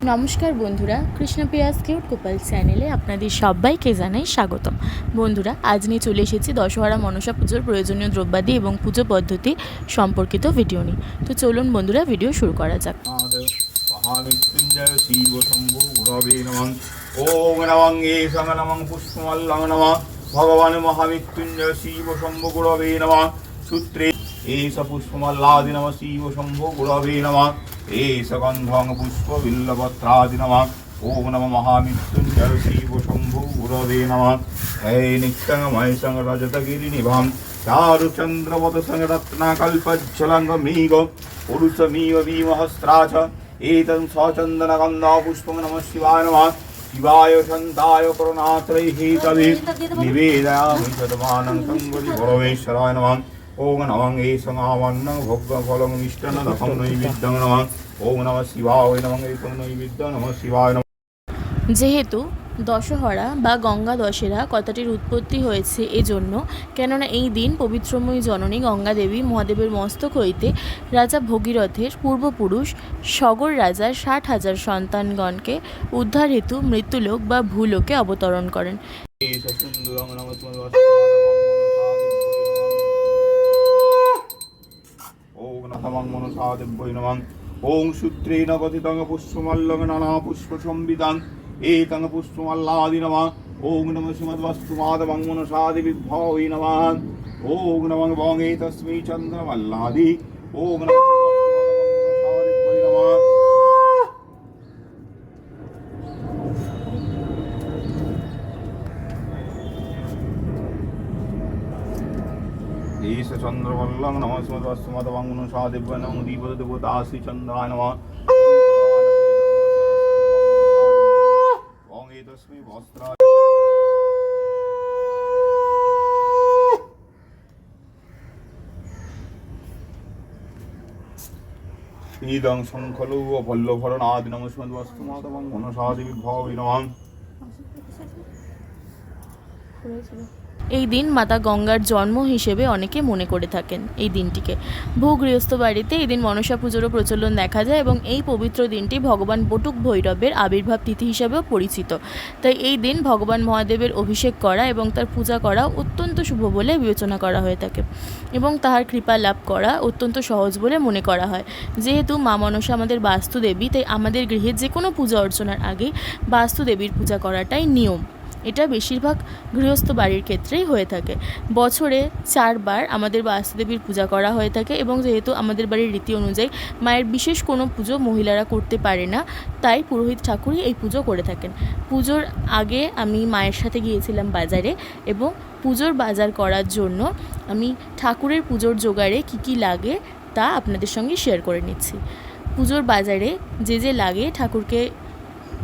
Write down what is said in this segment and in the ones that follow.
নমস্কার বন্ধুরা কৃষ্ণপ্রিয়াস কিউট কোপাল চ্যানেলে আপনাদের সবাইকে জানাই স্বাগতম। বন্ধুরা, আজ নিয়ে চলে এসেছি দশহরা মনসা পুজোর প্রয়োজনীয় দ্রব্যাদি এবং পুজো পদ্ধতি সম্পর্কিত ভিডিও নিয়ে। তো চলুন বন্ধুরা, ভিডিও শুরু করা যাক। ভগবান মহামৃত্যুঞ্জয় শিব শম্ভু গুরবে নমঃ। সূত্রে এষ পুষ্পমল্লাদি নমঃ শিব শম্ভু গুরবে নমঃ। ए सगन्धं पुष्पबिल्लपत्रादिनमः ॐ नम महामृत्युञ्जय शिवशम्भुरवे नमः हये नित्यमय सङ्गरजतगिरिनिभां चारुचन्द्रवत सङ्गरत्नाकल्पज्जलङ्गमीग पुरुषमीव भीमहस्रा च एतं सचन्दनगन्धापुष्पं नमः शिवाय नमः शिवाय शन्ताय करुणात्रैः तवे निवेदयामि सदमानं सङ्गति परमेश्वराय नमः যেহেতু দশহরা বা গঙ্গা দশেরা কথাটির উৎপত্তি হয়েছে এজন্য কেননা এই দিন পবিত্রময়ী জননী গঙ্গা দেবী মহাদেবের মস্তক হইতে রাজা ভগীরথের পূর্বপুরুষ সগর রাজার ষাট হাজার সন্তানগণকে উদ্ধার হেতু মৃত্যুলোক বা ভূলোকে অবতরণ করেন। নাথমাং মনসাদেব বৈনমাং। ওং সূত্রেণ কথিতং পুষ্পমাল্লং নানা পুষ্প সংবিধান এতং পুষ্পমাল্লাদি নমা। ওং নম শ্রীমদ্বস্তুমাদমং মনসাদেবী ভাবৈ নমা। ওং নমং বং এ তস্মৈ চন্দ্রমল্লাদি। ওং নম एष चन्द्रवल्लं नमः स्मदवस्मदवङ्गुणसादिव्य नमो दीपदेवतासि चन्द्राय नमः ॐ एतस्मै वस्त्राय इदं शङ्खलो भल्लभरणादि नमः स्मद्वस्तुमादवङ्गुणसादिविभवै नमः এই দিন মাতা গঙ্গার জন্ম হিসেবে অনেকে মনে করে থাকেন এই দিনটিকে। বহু গৃহস্থ বাড়িতে এই দিন মনসা পুজোরও প্রচলন দেখা যায় এবং এই পবিত্র দিনটি ভগবান বটুক ভৈরবের আবির্ভাব তিথি হিসাবেও পরিচিত। তাই এই দিন ভগবান মহাদেবের অভিষেক করা এবং তার পূজা করা অত্যন্ত শুভ বলে বিবেচনা করা হয়ে থাকে এবং তাহার কৃপা লাভ করা অত্যন্ত সহজ বলে মনে করা হয়। যেহেতু মা মনসা আমাদের বাস্তুদেবী, তাই আমাদের গৃহে যে কোনো পূজা অর্চনার আগে বাস্তুদেবীর পূজা করাটাই নিয়ম। এটা বেশিরভাগ গৃহস্থ বাড়ির ক্ষেত্রেই হয়ে থাকে। বছরে চারবার আমাদের বাস্তুদেবীর পূজা করা হয়ে থাকে এবং যেহেতু আমাদের বাড়ির রীতি অনুযায়ী মায়ের বিশেষ কোনো পুজো মহিলারা করতে পারে না, তাই পুরোহিত ঠাকুরই এই পুজো করে থাকেন। পুজোর আগে আমি মায়ের সাথে গিয়েছিলাম বাজারে এবং পুজোর বাজার করার জন্য আমি ঠাকুরের পুজোর জোগাড়ে কী কী লাগে তা আপনাদের সঙ্গে শেয়ার করে নিচ্ছি। পুজোর বাজারে যে যে লাগে ঠাকুরকে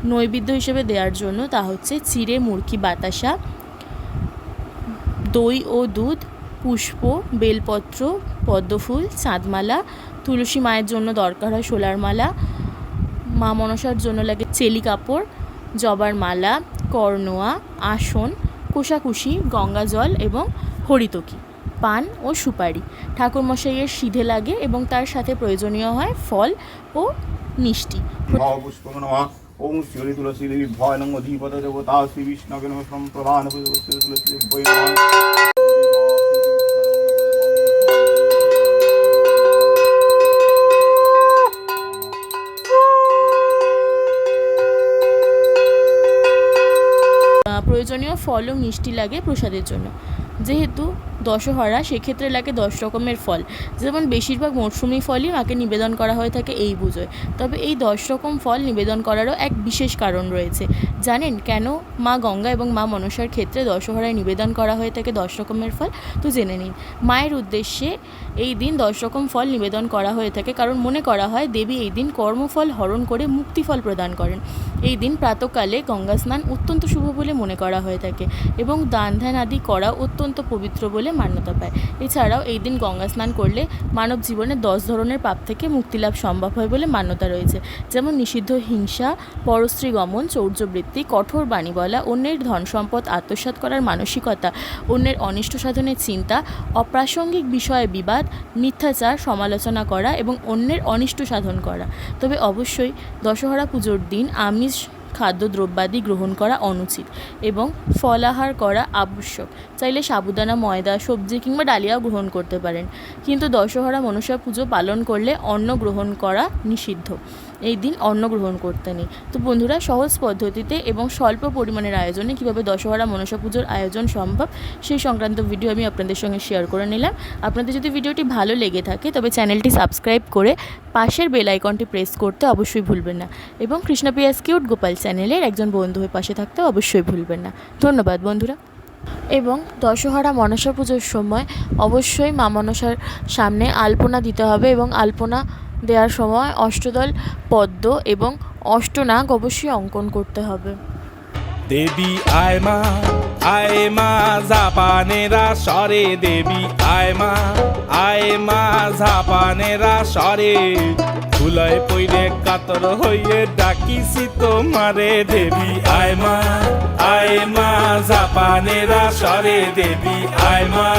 নৈবেদ্য হিসেবে দেওয়ার জন্য তা হচ্ছে চিড়ে, মুরকি, বাতাসা, দই ও দুধ, পুষ্প, বেলপত্র, পদ্মফুল, চাঁদমালা, তুলসী মায়ের জন্য দরকার হয় শোলার মালা, মা মনসার জন্য লাগে চেলি কাপড়, জবার মালা, কর্নোয়া, আসন, কোষাকুষি, গঙ্গা জল এবং হরিতকি, পান ও সুপারি। ঠাকুরমশাইয়ের সিধে লাগে এবং তার সাথে প্রয়োজনীয় হয় ফল ও মিষ্টি। ওম শ্রী তুলসী দেবী ভয় নম অধিপদ দেবতা, শ্রী বিষ্ণবে নম সম্প্রদান তুলসী দেবী ভয় প্রয়োজনীয় ফল ও মিষ্টি লাগে প্রসাদের জন্য। যেহেতু দশহরা, সেক্ষেত্রে লাগে দশ রকমের ফল। যেমন বেশিরভাগ মরশুমি ফলই মাকে নিবেদন করা হয়ে থাকে এই পুজোয়। তবে এই দশ রকম ফল নিবেদন করারও এক বিশেষ কারণ রয়েছে। জানেন কেন মা গঙ্গা এবং মা মনসার ক্ষেত্রে দশহরায় নিবেদন করা হয়ে থাকে দশ রকমের ফল? তো জেনে নিন। মায়ের উদ্দেশ্যে এই দিন দশ রকম ফল নিবেদন করা হয়ে থাকে কারণ মনে করা হয় দেবী এই দিন কর্মফল হরণ করে মুক্তিফল প্রদান করেন। এই দিন প্রাতকালে গঙ্গা স্নান অত্যন্ত শুভ বলে মনে করা হয়ে থাকে এবং দান ধ্যান আদি করা অত্যন্ত পবিত্র বলে মান্যতা পায়। এছাড়াও এই দিন গঙ্গা স্নান করলে মানব জীবনে দশ ধরনের পাপ থেকে মুক্তি লাভ সম্ভব হয় বলে মান্যতা রয়েছে। যেমন নিষিদ্ধ হিংসা পরশ্রী গমন চৌর্যবৃত্তি, কঠোর বাণী বলা, অন্যের ধন সম্পদ আত্মসাৎ করার মানসিকতা, অন্যের অনিষ্ট সাধনের চিন্তা, অপ্রাসঙ্গিক বিষয়ে বিবাদ, মিথ্যাচার সমালোচনা করা এবং অন্যের অনিষ্ট সাধন করা। তবে অবশ্যই দশহরা পুজোর দিন আমিষ খাদ্যদ্রব্যাদি গ্রহণ করা অনুচিত এবং ফলাহার করা আবশ্যক। চাইলে সাবুদানা, ময়দা, সবজি কিংবা ডালিয়াও গ্রহণ করতে পারেন। কিন্তু দশহরা মনসা পুজো পালন করলে অন্ন গ্রহণ করা নিষিদ্ধ। এই দিন অন্ন গ্রহণ করতে নেই। তো বন্ধুরা, সহজ পদ্ধতিতে এবং স্বল্প পরিমাণের আয়োজনে কীভাবে দশহরা মনসা পুজোর আয়োজন সম্ভব, সেই সংক্রান্ত ভিডিও আমি আপনাদের সঙ্গে শেয়ার করে নিলাম। আপনাদের যদি ভিডিওটি ভালো লেগে থাকে, তবে চ্যানেলটি সাবস্ক্রাইব করে পাশের বেল আইকনটি প্রেস করতে অবশ্যই ভুলবেন না এবং কৃষ্ণপ্রিয়াস কিউট গোপাল চ্যানেলের একজন বন্ধু হয়ে পাশে থাকতে অবশ্যই ভুলবেন না। ধন্যবাদ বন্ধুরা। এবং দশহরা মনসা পুজোর সময় অবশ্যই মা মনসার সামনে আলপনা দিতে হবে এবং আলপনা দেওয়ার সময় অষ্টদল পদ্ম এবং অষ্টনাগ অবশ্যই অঙ্কন করতে হবে। দেবী আয় মা আয় মা, জাপানেরা সরে। দেবী আয় মা আয় মা, জাপানেরা সরে। ধুলায় পইরে কাতর হইয়ে ডাকিছি তোমারে। দেবী আয় মা আয় মা জাপানেরা সরে দেবী আয় মা।